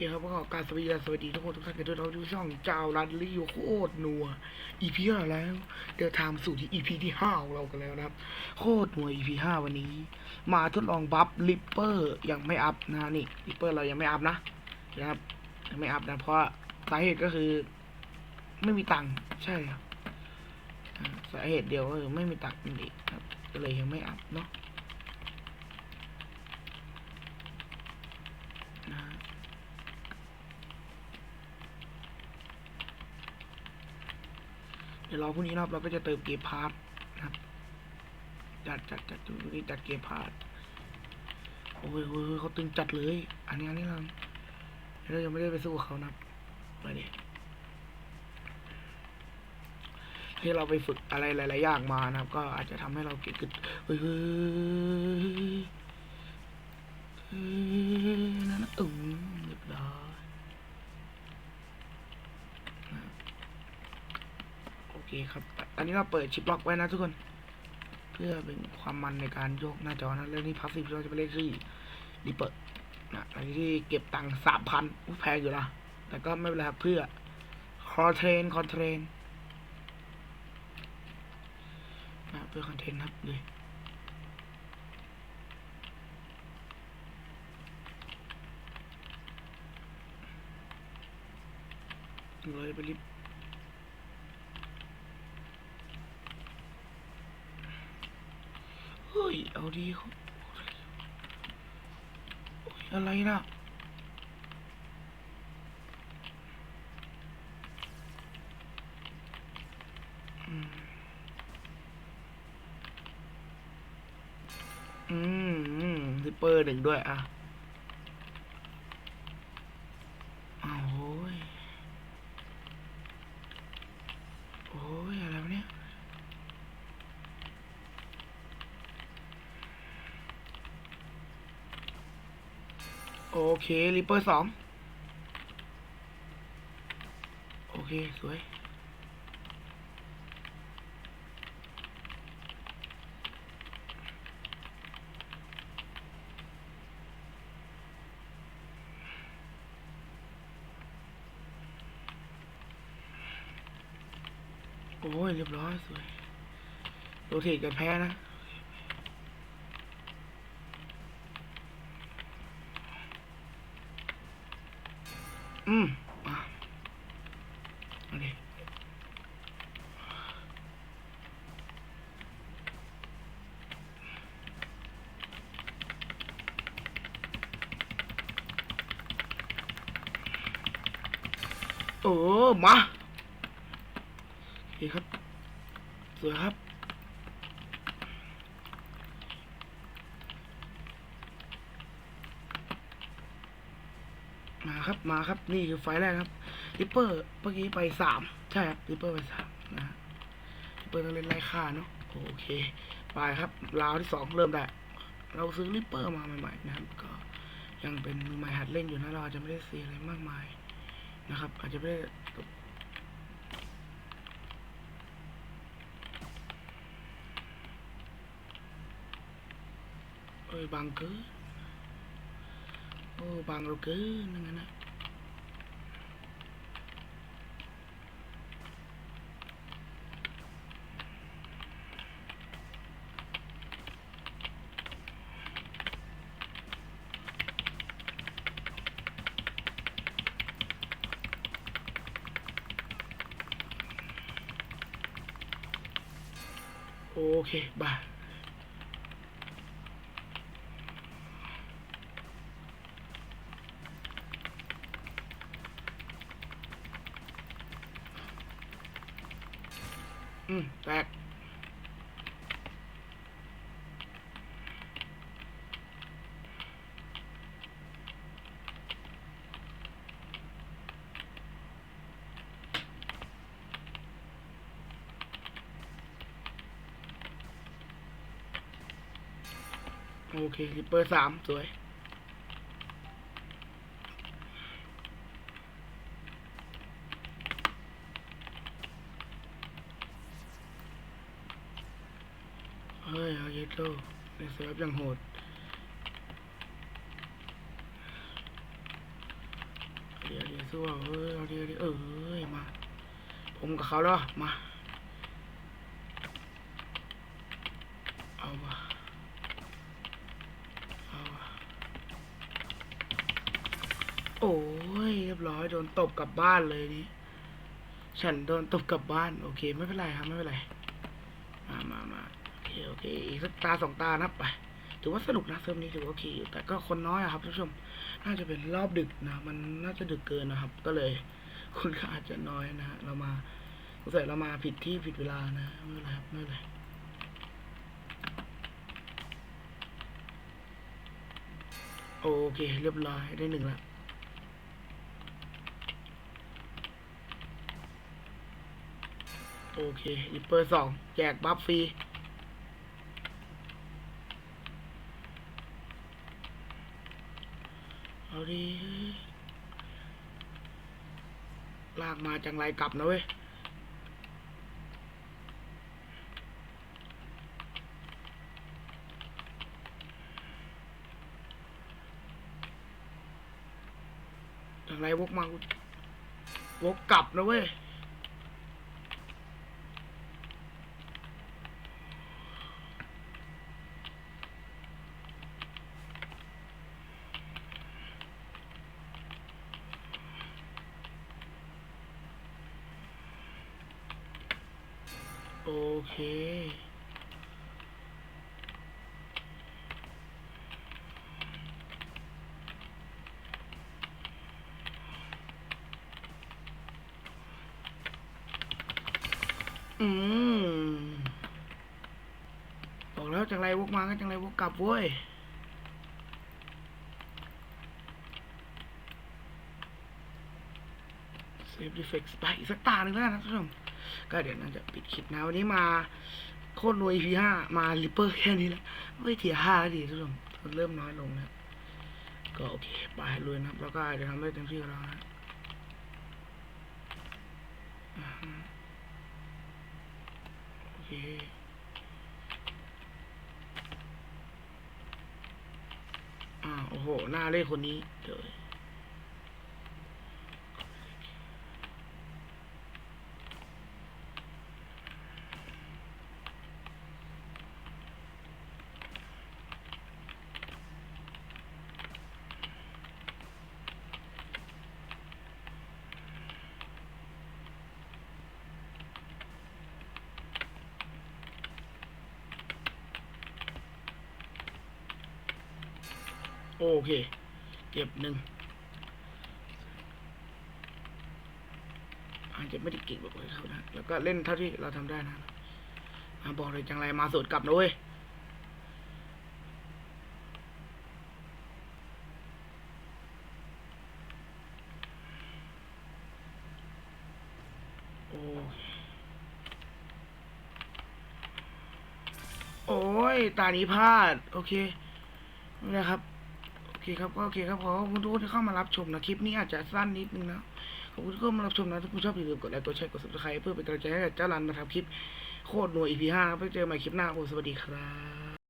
คครับก็การสวัสดีสวัสดีทุกคนทุกท่านกันด้วยเราดูช่องเจ้ารันลี่โคตรนัว EP ห้าแล้ว เดินทางสู่ที่ EP ที่ห้าของเรากันแล้วนะครับ โคตรนัว EP ห้าวันนี้ มาทดลองบัฟลิปเปอร์ยังไม่อัพนะนี่ลิปเปอร์เรายังไม่อัพนะนะครับยังไม่อัพนะ เพราะสาเหตุก็คือ ไม่มีตังค์ใช่ครับสาเหตุเดียวก็คือไม่มีตังค์นั่เองครับก็เลยยังไม่อัพเนาะนะฮะ เดี๋ยวรอพรุ่งนี้นะครับเราก็จะเติมเกมพาร์ทนะครับจัดจัดจัดดูนี่จัดเกมพาร์ทโอ้ยโอ้ยเขาตึงจัดเลย อันนี้อันนี้เราเรายังไม่ได้ไปสู้เขานะครับไปดิที่เราไปฝึกอะไรหลายๆอย่างมานะครับ ก็อาจจะทำให้เราเก่งขึ้นเฮ้ยนั่นนะอืมเรียบร้อย โอเคครับ อันนี้เราเปิดชิปล็อกไว้นะทุกคน เพื่อเป็นความมันในการโยกหน้าจอนะแล้วนี่พัฟซีเราจะไปเล่นที่รีเปิดนะอันนี้ที่เก็บตังค์สามพันแพงอยู่นะแต่ก็ไม่เป็นไรครับเพื่อคอเทรนคอนเทรนนะเพื่อคอนเทนต์ครับเลยเราจะไปรีบ ฮ้ย เอาดีเขาโอ้ยอะไรนะอืมอืมอืมซิปเปอร์หนึ่งด้วยอะอ้าวโอ้ย โอ้ย อะไรวะเนี่ย โอเคริปเปอร์สองโอเค สวย โอ้ย เรียบร้อย สวยโรเทตกันแพ้นะ อืมอะเอาดิโอ้มาโอเคครับสวยครับ มาครับมาครับนี่คือไฟแรกครับริปเปอร์เมื่อกี้ไปสามใช่ครับริปเปอร์ไปสามนะริปเปอร์ต้องเล่นไล่ค่าเนาะโอเค ไปครับราวที่สองเริ่มได้ เราซื้อริปเปอร์มาใหม่ๆนะครับ ก็ยังเป็นมือใหม่หัดเล่นอยู่นะเราอาจจะไม่ได้เสียอะไรมากมายนะครับ อาจจะไม่ได้เอ้ยบางเกิน โอ้บางเราเกินนั่นนะโอเคบาย อืมแตกโอเคริปเปอร์สามสวย เฮ้ยเอาเยโตในเซิร์ฟยังโหดสู้เดี๋ยวซวยเอ้ยเอาเดิเอาดิเอ้ยมา ผมกับเขาแล้วมาเอาวะเอาวะโอ้ยเรียบร้อยโดนตบกลับบ้านเลยนี่ฉันโดนตบกลับบ้าน โอเค ไม่เป็นไรครับ ไม่เป็นไร มามามา โอเคโอเค อีกสักตาสองตานับไป ถือว่าสนุกนะเซิร์ฟนี้ถือว่าโอเคอยู่ แต่ก็คนน้อยอะครับท่านผู้ชม น่าจะเป็นรอบดึกนะ มันน่าจะดึกเกินนะครับ ก็เลยคนก็อาจจะน้อยนะฮะ เรามาสงสัยเรามาผิดที่ผิดเวลานะ ไม่เป็นไรครับ ไม่เป็นไรโอเค เรียบร้อยได้หนึ่งละโอเคริปเปอร์สองแจกบัฟฟรี เอา ดีลากมาจังไรกลับนะเว้ยจังไรวกมาวกกลับนะเว้ย เค อืม บอกแล้วจังไรวกมาก็จังไรวกกลับเว้ยเซฟดีเฟกต์ไปอีกสักตาหนึ่งแล้วนะท่านผู้ชม ก็เดี๋ยวน่าจะปิดคลิปนะวันนี้มาโคตรรวย EP ห้ามาลิปเปอร์แค่นี้แหละไม่เทียห้าดีทุกคนมันเริ่มน้อยลงนะก็โอเคไปรวยนะครับแล้วก็เดี๋ยวทำได้เต็มที่แล้วนะโอเคอ่าโอ้โห หน้าเล่นคนนี้เดี๋ย โอเค เก็บหนึ่งอาจจะไม่ได้เก่งแบบเขานะ แล้วก็เล่นเท่าที่เราทำได้นะมาบอกเลยจังไรมาสวนกลับนะเว้ยโอเคโอ้ย ตานี้พลาด โอเคนะครับ อเคครับก็โอเคครับขอบคุณทุกคนที่เข้ามารับชมนะคลิปนี้อาจจะสั้นนิดนึงนะขอบคุณทุกคนมารับชมนะถ้าคุณชอบอย่าลืมกดไลค์กดแชร์กด subscribe เพื่อเป็นกำลังใจให้กับเจ้ารันมาทำคลิปโคตรหน่วย EP 5นะไปเจอกันใหม่คลิปหน้าโอ้สวัสดีครับ